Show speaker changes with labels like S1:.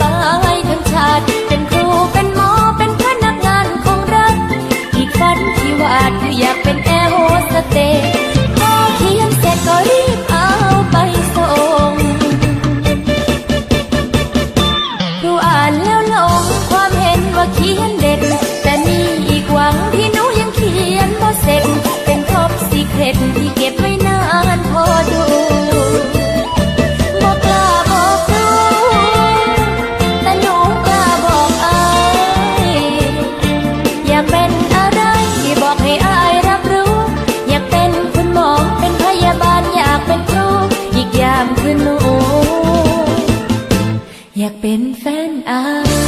S1: บายทั้งชาติ เป็นครูเป็นหมอเป็นพนักงานของรัฐ อีกฝันที่วาดคืออยากเป็นแอร์โฮสเตสพอเขียนเสร็จก็รีบเอาไปส่งครูอ่านแล้วลงความเห็นว่าเขียน อยากเป็นแฟนอา